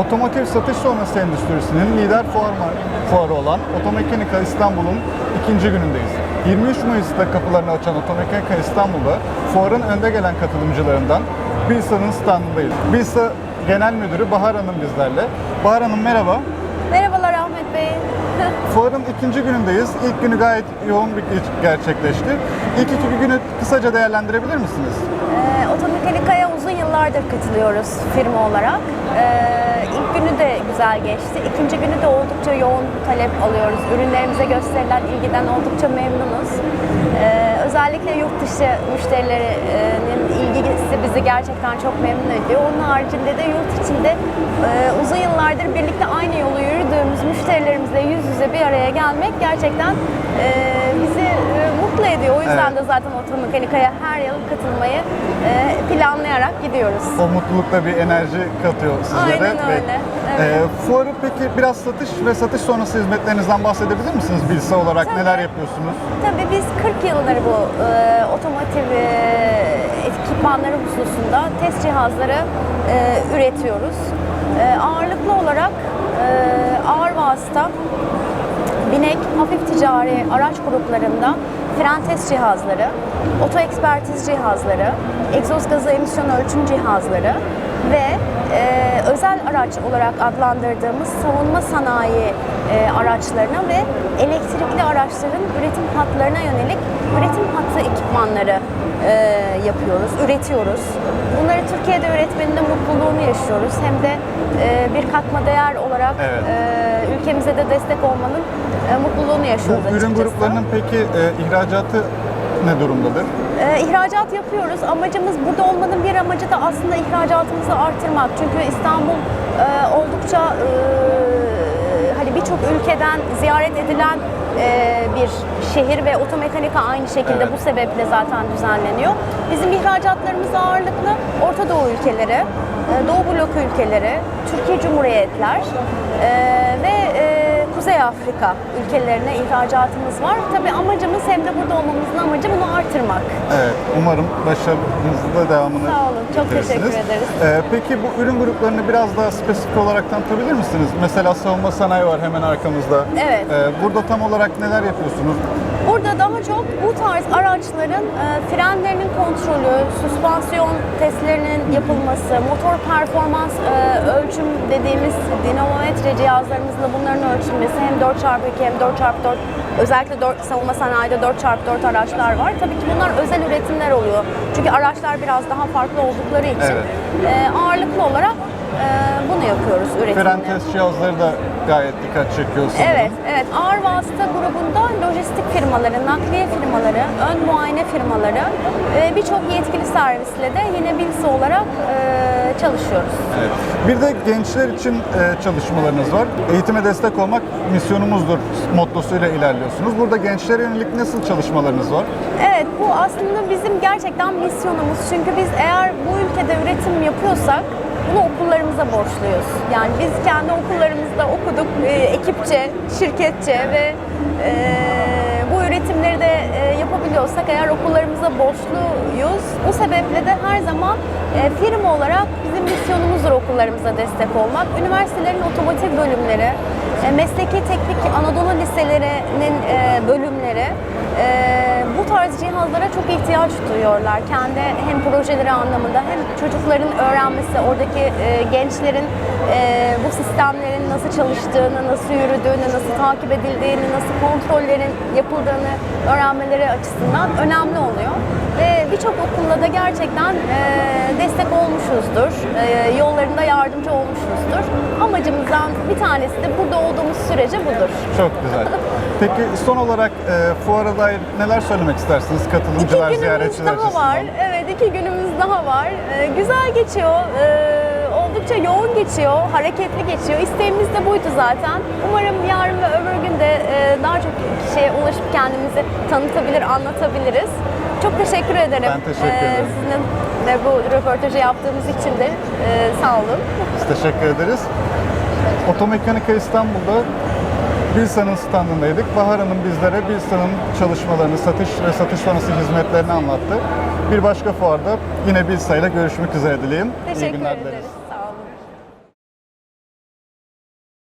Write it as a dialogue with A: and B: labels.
A: Otomotiv satış sonrası endüstrisinin lider fuar fuarı olan Otomekanika İstanbul'un ikinci günündeyiz. 23 Mayıs'ta kapılarını açan Otomekanika İstanbul'da fuarın önde gelen katılımcılarından Bilsa'nın standındayız. Bilsa Genel Müdürü Bahar Hanım bizlerle. Bahar Hanım merhaba.
B: Merhabalar Ahmet Bey.
A: Fuarın ikinci günündeyiz. İlk günü gayet yoğun bir iş gerçekleşti. İlk iki günü kısaca değerlendirebilir misiniz?
B: Ee, Otomekanika'ya uzun yıllardır katılıyoruz firma olarak. Ee, ilk günü de güzel geçti. İkinci günü de oldukça yoğun talep alıyoruz. Ürünlerimize gösterilen ilgiden oldukça memnunuz. Ee, özellikle yurt dışı müşterilerinin ilgisi bizi gerçekten çok memnun ediyor. Onun haricinde de yurt içinde e, uzun yıllardır birlikte aynı yolu yürüdüğümüz müşterilerimizle yüz yüze bir araya gelmek gerçekten e, bizi e, mutlu ediyor. O yüzden
A: Evet.
B: de zaten Otomekanika'ya her yıl katılmayı e, planlayarak gidiyoruz.
A: O mutlulukta bir enerji katıyor sizlere.
B: Aynen öyle,
A: Ve,
B: evet.
A: e, fuarı peki biraz satış ve satış sonrası hizmetlerinizden bahsedebilir misiniz Bilsa olarak?
B: Tabii.
A: Neler yapıyorsunuz?
B: Tabii biz 40 yıldır bu e, otomotiv e, ekipmanları hususunda test cihazları e, üretiyoruz. E, ağırlıklı olarak e, ağır vasıta, binek, hafif ticari araç gruplarında fren test cihazları, oto ekspertiz cihazları, egzoz gazı emisyon ölçüm cihazları ve e, özel araç olarak adlandırdığımız savunma sanayi e, araçlarına ve elektrikli araçların üretim hatlarına yönelik üretim hattı ekipmanları e, yapıyoruz, üretiyoruz. Bunları Türkiye'de üretmenin de mutluluğunu yaşıyoruz. Hem de e, bir katma değer olarak
A: Evet.
B: e, ülkemize de destek olmanın e, mutluluğunu yaşıyoruz
A: Bu ürün
B: açıkçası.
A: gruplarının peki e, ihracatı ne durumdadır?
B: E, ihracat yapıyoruz. Amacımız burada olmanın bir amacı da aslında ihracatımızı artırmak. Çünkü İstanbul e, oldukça e, hani birçok ülkeden ziyaret edilen e, bir şehir ve otomekanika aynı şekilde
A: Evet.
B: bu sebeple zaten düzenleniyor. Bizim ihracatlarımız ağırlıklı Orta Doğu ülkeleri, e, Doğu bloku ülkeleri, Türkiye Cumhuriyetler e, ve e, Kuzey Afrika ülkelerine ihracatımız var. Tabii amacımız hem de burada olmamızın amacı bunu artırmak.
A: Evet, umarım başarınızın da devamını
B: Sağ olun, çok teşekkür ederiz.
A: E, peki bu ürün gruplarını biraz daha spesifik olarak tanıtabilir misiniz? Mesela savunma sanayi var hemen arkamızda.
B: Evet.
A: E, burada tam olarak neler yapıyorsunuz?
B: Burada daha çok bu tarz araçların e, frenlerinin kontrolü, süspansiyon testlerinin yapılması, motor performans e, ölçüm dediğimiz dinamometre cihazlarımızla bunların ölçülmesi hem 4x2 hem 4x4 özellikle 4, savunma sanayide 4x4 araçlar var. Tabii ki bunlar özel üretimler oluyor. Çünkü araçlar biraz daha farklı oldukları için
A: Evet.
B: e, ağırlıklı olarak e, bunu yapıyoruz üretimini.
A: Fren test cihazları da gayet dikkat çekiyor sanırım.
B: Evet, evet. Ağır vasıta grubunda lojistik firmaları, nakliye firmaları, ön muayene firmaları ve birçok yetkili servisle de yine bilsi olarak e, çalışıyoruz.
A: Evet. Bir de gençler için e, çalışmalarınız var. Eğitime destek olmak misyonumuzdur mottosuyla ilerliyorsunuz. Burada gençlere yönelik nasıl çalışmalarınız var?
B: Evet, bu aslında bizim gerçekten misyonumuz. Çünkü biz eğer bu ülkede üretim yapıyorsak bunu okullarımıza borçluyuz. Yani biz kendi okullarımızda okuduk, e, ekipçe, şirketçe ve e, bu üretimleri de e, yapabiliyorsak eğer okullarımıza borçluyuz. Bu sebeple de her zaman e, firma olarak bizim misyonumuzdur okullarımıza destek olmak. Üniversitelerin otomotiv bölümleri, e, mesleki teknik Anadolu liselerinin e, bölümleri bu tarz cihazlara çok ihtiyaç duyuyorlar. Kendi hem projeleri anlamında hem çocukların öğrenmesi, oradaki gençlerin bu sistemlerin nasıl çalıştığını, nasıl yürüdüğünü, nasıl takip edildiğini, nasıl kontrollerin yapıldığını öğrenmeleri açısından önemli oluyor. Ve birçok okulla da gerçekten e, destek olmuşuzdur. E, yollarında yardımcı olmuşuzdur. Amacımızdan bir tanesi de burada olduğumuz sürece budur.
A: Çok güzel. Peki son olarak e, fuara dair neler söylemek istersiniz
B: İki
A: katılımcılar,
B: günümüz
A: ziyaretçiler
B: daha
A: açısından?
B: var. Evet iki günümüz daha var. Ee, güzel geçiyor. Ee, oldukça yoğun geçiyor. Hareketli geçiyor. İsteğimiz de buydu zaten. Umarım yarın kişiye ulaşıp kendimizi tanıtabilir, anlatabiliriz. Çok teşekkür ederim.
A: Ben teşekkür ederim.
B: Sizin de bu röportajı yaptığımız için de e, sağ olun.
A: Biz teşekkür ederiz. Otomekanika İstanbul'da Bilsa'nın standındaydık. Bahar Hanım bizlere Bilsa'nın çalışmalarını, satış ve satış sonrası hizmetlerini anlattı. Bir başka fuarda yine Bilsa ile görüşmek üzere dileyim. İyi
B: Teşekkür
A: günler
B: ederiz.